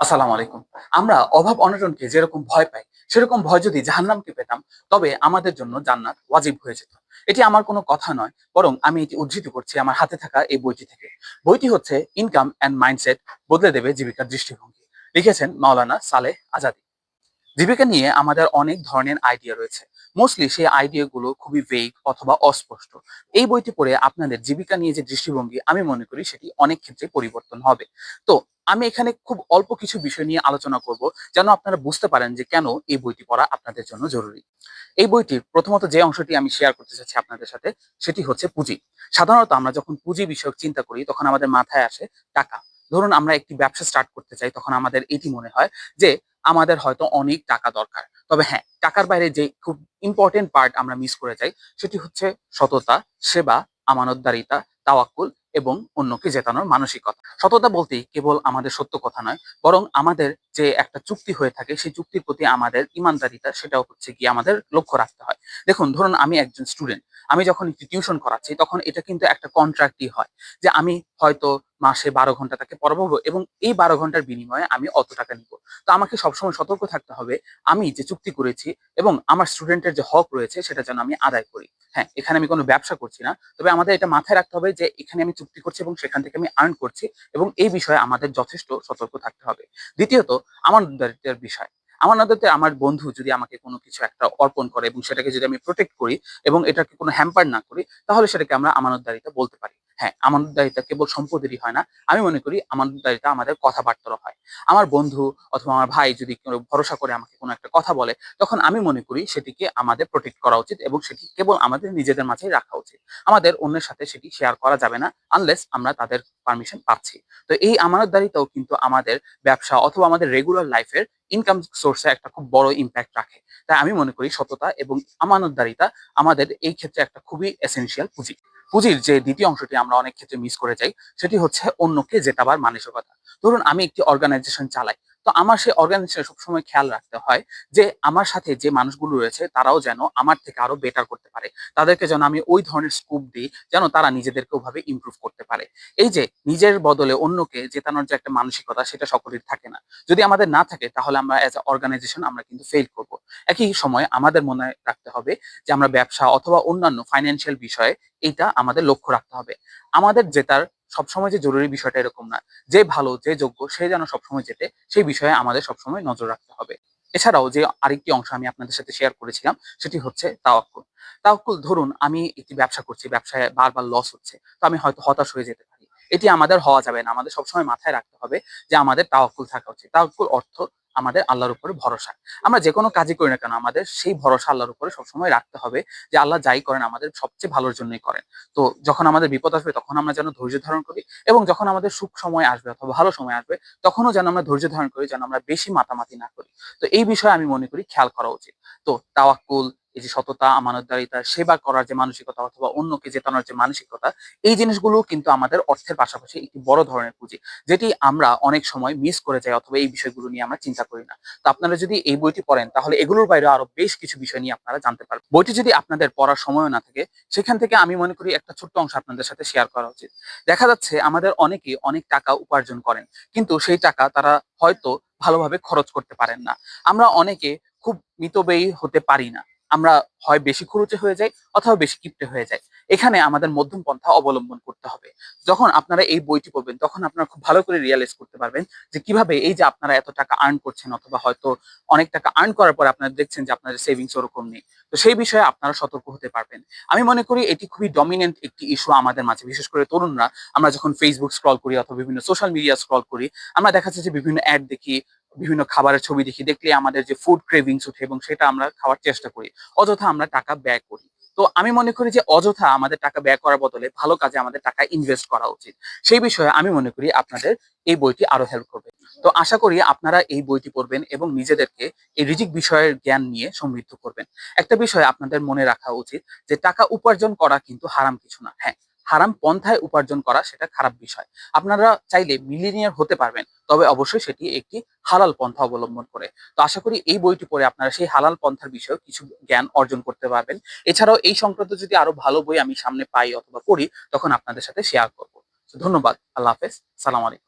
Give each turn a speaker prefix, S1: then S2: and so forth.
S1: আসসালামু আলাইকুম। আমরা অভাব অনটনকে যেরকম ভয় পাই, সেরকম ভয় যদি জাহান্নামকে পেতাম, তবে আমাদের জন্য জান্নাত ওয়াজিব হয়ে যেত। এটি আমার কোনো কথা নয়, বরং আমি এটি উদ্ধৃত করছি আমার হাতে থাকা এই বইটি থেকে। বইটি হচ্ছে ইনকাম অ্যান্ড মাইন্ডসেট বদলে দেবে জীবিকার দৃষ্টিভঙ্গি। লিখেছেন মাওলানা সালেহ আজাদি। জীবিকা নিয়ে আমাদের অনেক ধরনের আইডিয়া রয়েছে। মোস্টলি সেই আইডিয়াগুলো খুবই ভেগ অথবা অস্পষ্ট। এই বইটি পড়ে আপনাদের জীবিকা নিয়ে যে দৃষ্টিভঙ্গি, আমি মনে করি সেটি অনেক ক্ষেত্রে পরিবর্তন হবে। তো, আমি এখানে খুব অল্প কিছু বিষয় নিয়ে আলোচনা করব, যেন আপনারা বুঝতে পারেন যে কেন এই বইটি পড়া আপনাদের জন্য জরুরি। এই বইটির প্রথমত যে অংশটি আমি শেয়ার করতে চাচ্ছি আপনাদের সাথে, সেটি হচ্ছে পুঁজি। সাধারণত আমরা যখন পুঁজি বিষয়ক চিন্তা করি, তখন আমাদের মাথায় আসে টাকা। ধরুন আমরা একটি ব্যবসা স্টার্ট করতে চাই, তখন আমাদের এটি মনে হয় যে আমাদের হয়তো অনেক টাকা দরকার। তবে হ্যাঁ টাকার বাইরে যে খুব ইম্পর্টেন্ট পার্ট আমরা মিস করে যাই, সেটি হচ্ছে সততা, সেবা, আমানতদারিতা, তাওয়াক্কুল এবং অন্যকে জেতানোর মানসিকতা। সততা বলতেই কেবল আমাদের সত্য কথা নয়, বরং আমাদের যে একটা চুক্তি হয়ে থাকে, সেই চুক্তির প্রতি আমাদের ইমানদারিতা, সেটাও হচ্ছে কি আমাদের লক্ষ্য রাখতে হয়। দেখুন, ধরুন আমি একজন স্টুডেন্ট আমি যখন একটি টিউশন করাচ্ছি, তখন এটা কিন্তু একটা কন্ট্রাক্টই হয় যে আমি হয়তো মাসে বারো ঘণ্টা তাকে পড়াবো এবং এই বারো ঘণ্টার বিনিময়ে আমি অত টাকা নিব। তো আমাকে সবসময় সতর্ক থাকতে হবে, আমি যে চুক্তি করেছি এবং আমার স্টুডেন্টের যে হক রয়েছে সেটা যেন আমি আদায় করি। হ্যাঁ এখানে আমি কোনো ব্যবসা করছি না, তবে আমাদের এটা মাথায় রাখতে হবে যে এখানে আমি চুক্তি করছি এবং সেখান থেকে আমি আর্ন করছি এবং এই বিষয়ে আমাদের যথেষ্ট সতর্ক থাকতে হবে। দ্বিতীয়ত, আমার বিষয়। আমার নজরতে আমার বন্ধু যদি আমাকে কোনো কিছু একটা অর্পণ করে এবং সেটাকে যদি আমি প্রোটেক্ট করি এবং এটাকে কোনো হ্যাম্পার না করি, তাহলে সেটাকে আমরা আমানতদারিতা বলতে পারি। হ্যাঁ আমানতদারিতা কেবল সম্পদেরই হয় না। আমি মনে করি আমানতদারিতা আমাদের কথাবার্তারও হয়। আমার বন্ধু অথবা আমার ভাই যদি ভরসা করে আমাকে কোনো একটা কথা বলে, তখন আমি মনে করি সেটিকে আমাদের প্রোটেক্ট করা উচিত এবং সেটি কেবল আমাদের নিজেদের মাঝেই রাখা উচিত। আমাদের অন্যের সাথে সেটি শেয়ার করা যাবে না আনলেস আমরা তাদের পারমিশন পাচ্ছি। তো এই আমানতদারিতাও কিন্তু আমাদের ব্যবসা অথবা আমাদের রেগুলার লাইফের ইনকাম সোর্সে একটা খুব বড় ইম্প্যাক্ট রাখে। তাই আমি মনে করি সততা এবং আমানতদারিতা আমাদের এই ক্ষেত্রে একটা খুবই এসেনশিয়াল পুঁজি। পুঁজির যে দ্বিতীয় অংশটি আমরা অনেক ক্ষেত্রে মিস করে যাই, সেটি হচ্ছে অন্যকে জেতাবার মানসিকতা। ধরুন আমি একটি অর্গানাইজেশন চালাই তো আমার সেই অর্গানাইজেশন সবসময় খেয়াল রাখতে হয় যে, আমার সাথে যে মানুষগুলো রয়েছে, তারাও যেন আমার থেকে আরও বেটার করতে পারে। তাদেরকে যেন আমি ওই ধরনের স্কোপ দিই, যেন তারা নিজেদেরকে ওভাবে ইমপ্রুভ করতে পারে। এই যে, নিজের বদলে অন্যকে জেতানোর যে একটা মানসিকতা, সেটা সকলের থাকে না। যদি আমাদের না থাকে, তাহলে আমরা অ্যাজ এ অর্গানাইজেশন আমরা কিন্তু ফেল করব। একই সময় আমাদের মনে রাখতে হবে যে, আমরা ব্যবসা অথবা অন্যান্য ফাইন্যান্সিয়াল বিষয়ে, এইটা আমাদের লক্ষ্য রাখতে হবে। আমাদের জেতার সবসময় যে জরুরি বিষয়টা এরকম না, যে ভালো, যে যোগ্য, সে যেন সবসময় যেতে সেই বিষয়ে আমাদের সবসময় নজর রাখতে হবে। এছাড়াও যে আরেকটি অংশ আমি আপনাদের সাথে শেয়ার করেছিলাম, সেটি হচ্ছে তাওয়াক্কুল। তাওয়াক্কুল, ধরুন আমি একটি ব্যবসা করছি, ব্যবসায় বারবার লস হচ্ছে, তো আমি হয়তো হতাশ হয়ে যেতে পারি। এটি আমাদের হওয়া যাবে না, আমাদের সবসময় মাথায় রাখতে হবে যে আমাদের তাওয়াক্কুল থাকা উচিত। তাওয়াক্কুল অর্থ আমাদের আল্লাহর উপরে ভরসা। আমরা যে কোনো কাজই করি না কেন, আমাদের সেই ভরসা আল্লাহর উপরে সবসময় রাখতে হবে যে আল্লাহ যাই করেন, আমাদের সবচেয়ে ভালোর জন্যই করেন। তো যখন আমাদের বিপদ আসবে, তখন আমরা যেন ধৈর্য ধারণ করি এবং যখন আমাদের সুখ সময় আসবে অথবা ভালো সময় আসবে, তখনও যেন আমরা ধৈর্য ধারণ করি, যেন আমরা বেশি মাতামাতি না করি। তো এই বিষয়ে আমি মনে করি খেয়াল করা উচিত। তো তাওয়াক্কুল এই যে সততা, আমানতদারিতা, সেবা করার যে মানসিকতা অথবা অন্যকে জেতানোর যে মানসিকতা, এই জিনিসগুলো কিন্তু আমাদের অর্থের পাশাপাশি একটি বড় ধরনের পুঁজি, যেটি আমরা অনেক সময় মিস করে যাই অথবা এই বিষয়গুলো নিয়ে আমরা চিন্তা করি না। তো আপনারা যদি এই বইটি পড়েন, তাহলে এগুলোর বাইরে আরও বেশ কিছু বিষয় নিয়ে আপনারা জানতে পারবেন। বইটি যদি আপনাদের পড়ার সময় না থাকে, সেখান থেকে আমি মনে করি একটা ছোট্ট অংশ আপনাদের সাথে শেয়ার করা উচিত। দেখা যাচ্ছে আমাদের অনেকে অনেক টাকা উপার্জন করেন, কিন্তু সেই টাকা তারা হয়তো ভালোভাবে খরচ করতে পারেন না। আমরা অনেকে খুব মিতব্যয়ী হতে পারি না। আমরা হয় বেশি খরচে হয়ে যাই অথবা বেশি কিপটে হয়ে যায় এখানে আমাদের মধ্যম পন্থা অবলম্বন করতে হবে। যখন আপনারা এই বইটি পড়বেন, তখন আপনারা খুব ভালো করে রিয়ালাইজ করতে পারবেন যে কীভাবে এই যে আপনারা এত টাকা আর্ন করছেন অথবা হয়তো অনেক টাকা আর্ন করার পর আপনারা দেখছেন যে আপনাদের সেভিংস ওরকম নেই। তো সেই বিষয়ে আপনারা সতর্ক হতে পারবেন। আমি মনে করি এটি খুবই ডমিনেন্ট একটি ইস্যু আমাদের মাঝে, বিশেষ করে তরুণরা। আমরা যখন ফেসবুক স্ক্রল করি অথবা বিভিন্ন সোশ্যাল মিডিয়া স্ক্রল করি, আমরা দেখা যাচ্ছে যে বিভিন্ন অ্যাড দেখি বিভিন্ন খাবারের ছবি দেখি, দেখলে আমাদের যে ফুড ক্রেভিংস উঠে এবং সেটা আমরা খাওয়ার চেষ্টা করি। অযথা আমরা টাকা ব্যয় করি। তো আমি মনে করি যে অযথা আমাদের টাকা ব্যয় করার বদলে ভালো কাজে আমাদের টাকা ইনভেস্ট করা উচিত। সেই বিষয়ে আমি মনে করি আপনাদের এই বইটি আরও হেল্প করবে। তো আশা করি আপনারা এই বইটি পড়বেন এবং নিজেদেরকে এই রিজিক বিষয়ের জ্ঞান নিয়ে সমৃদ্ধ করবেন। একটা বিষয় আপনাদের মনে রাখা উচিত যে টাকা উপার্জন করা কিন্তু হারাম কিছু না। হ্যাঁ হারাম পন্থায় উপার্জন করা সেটা খারাপ বিষয়। আপনারা চাইলে মিলিনিয়ার হতে পারবেন, তবে অবশ্যই সেটি একটি হালাল পন্থা অবলম্বন করে। তো আশা করি এই বইটি পড়ে আপনারা সেই হালাল পন্থার বিষয়ে কিছু জ্ঞান অর্জন করতে পারবেন। এছাড়াও এই সংক্রান্ত যদি আরও ভালো বই আমি সামনে পাই অথবা পড়ি, তখন আপনাদের সাথে শেয়ার করব। ধন্যবাদ, আল্লাহ হাফেজ, সালাম আলাইকুম।